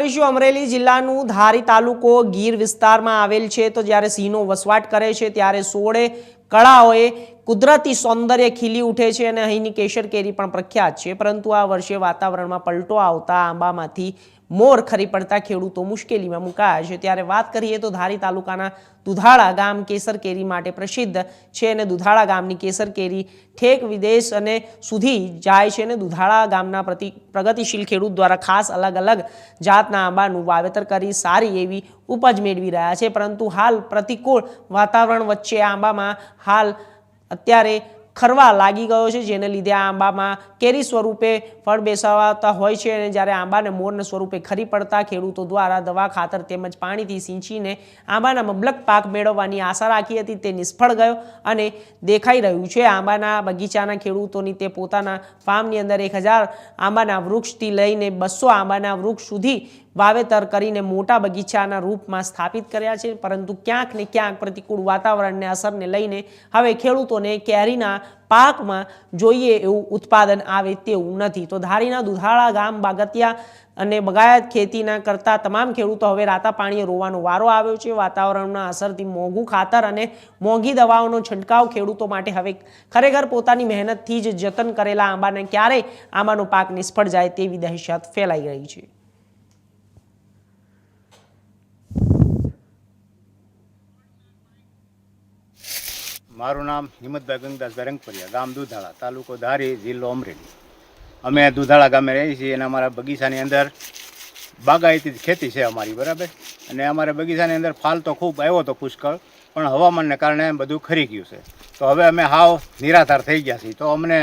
કરીશું અમરેલી જિલ્લાનું ધારી તાલુકો ગીર વિસ્તારમાં આવેલ છે? તો જ્યારે સિંહનો વસવાટ કરે છે, ત્યારે સોળે કળાઓએ કુદરતી સૌંદર્ય ખીલી ઉઠે છે અને અહીંની કેસર કેરી પણ પ્રખ્યાત છે. પરંતુ આ વર્ષે વાતાવરણમાં પલટો આવતા આંબામાંથી મોર ખરી પડતા ખેડૂતો મુશ્કેલીમાં મુકાયા છે. ત્યારે વાત કરીએ તો ધારી તાલુકાના દુધાળા ગામ કેસર કેરી માટે પ્રસિદ્ધ છે અને દુધાળા ગામની કેસર કેરી ઠેક વિદેશ અને સુધી જાય છે અને દુધાળા ગામના પ્રતિ પ્રગતિશીલ ખેડૂત દ્વારા ખાસ અલગ અલગ જાતના આંબાનું વાવેતર કરી સારી એવી ઉપજ મેળવી રહ્યા છે. પરંતુ હાલ પ્રતિકૂળ વાતાવરણ વચ્ચે આંબામાં હાલ અત્યારે ખરવા લાગી ગયો છે, જેને લીધે આ આંબામાં કેરી સ્વરૂપે ફળ બેસાવાતા હોય છે અને જ્યારે આંબાને મોરને સ્વરૂપે ખરી પડતા ખેડૂતો દ્વારા દવા ખાતર તેમજ પાણીથી સિંચીને આંબાના મબલક પાક મેળવવાની આશા રાખી હતી, તે નિષ્ફળ ગયો અને દેખાઈ રહ્યું છે. આંબાના બગીચાના ખેડૂતોની તે પોતાના ફાર્મની અંદર એક આંબાના વૃક્ષથી લઈને બસો આંબાના વૃક્ષ સુધી વાવેતર કરીને મોટા બગીચાના રૂપમાં સ્થાપિત કર્યા છે, પરંતુ ક્યાંક ને ક્યાંક પ્રતિકૂળ વાતાવરણને અસરને લઈને હવે ખેડૂતોને કેરીના પાકમાં જોઈએ એવું ઉત્પાદન આવે તેવું નથી. તો ધારીના દુધાળા ગામ બાગતિયા અને બગાયત ખેતીના કરતા તમામ ખેડૂતો હવે રાતા પાણીએ રોવાનો વારો આવ્યો છે. વાતાવરણના અસરથી મોંઘું ખાતર અને મોંઘી દવાઓનો છંટકાવ ખેડૂતો માટે હવે ખરેખર પોતાની મહેનતથી જ જતન કરેલા આંબાને ક્યારેય આંબાનો પાક નિષ્ફળ જાય તેવી દહેશત ફેલાઈ રહી છે. મારું નામ હિંમતભાઈ ગંગદાસ રંગપરિયા ગામ દુધાળા, તાલુકો ધારી, જિલ્લો અમરેલી. અમે દુધાળા ગામે રહીએ છીએ અને અમારા બગીચાની અંદર બાગાયતી ખેતી છે અમારી, બરાબર? અને અમારા બગીચાની અંદર ફાલ તો ખૂબ આવ્યો હતો પુષ્કળ, પણ હવામાનને કારણે બધું ખરી ગયું છે. તો હવે અમે હાવ નિરાધાર થઈ ગયા છીએ. તો અમને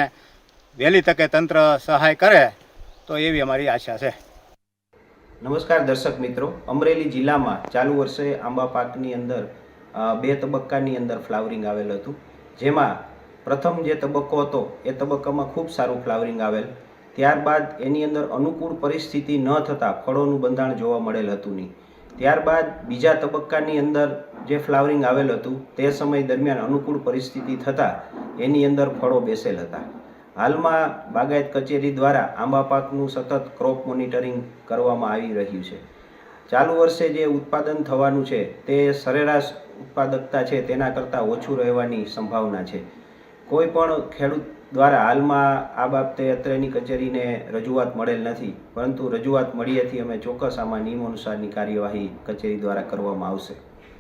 વહેલી તકે તંત્ર સહાય કરે, તો એવી અમારી આશા છે. નમસ્કાર દર્શક મિત્રો. અમરેલી જિલ્લામાં ચાલુ વર્ષે આંબા પાકની અંદર બે તબક્કાની અંદર ફ્લાવરિંગ આવેલ હતું. જેમાં પ્રથમ જે તબક્કો હતો, એ તબક્કામાં ખૂબ સારું ફ્લાવરિંગ આવેલ. ત્યારબાદ એની અંદર અનુકૂળ પરિસ્થિતિ ન થતાં ફળોનું બંધાણ જોવા મળેલ હતું નહીં. ત્યારબાદ બીજા તબક્કાની અંદર જે ફ્લાવરિંગ આવેલ હતું, તે સમય દરમિયાન અનુકૂળ પરિસ્થિતિ થતાં એની અંદર ફળો બેસેલ હતા. હાલમાં બાગાયત કચેરી દ્વારા આંબા પાકનું સતત ક્રોપ મોનિટરિંગ કરવામાં આવી રહ્યું છે. ચાલુ વર્ષે જે ઉત્પાદન થવાનું છે, તે સરેરાશ ઉત્પાદકતા છે તેના કરતાં ઓછું રહેવાની સંભાવના છે. કોઈ પણ ખેડૂત દ્વારા હાલમાં આ બાબતે અત્રેની કચેરીને રજૂઆત મળેલ નથી, પરંતુ રજૂઆત મળીએથી અમે ચોક્કસ આમાં નિયમો અનુસારની કાર્યવાહી કચેરી દ્વારા કરવામાં આવશે.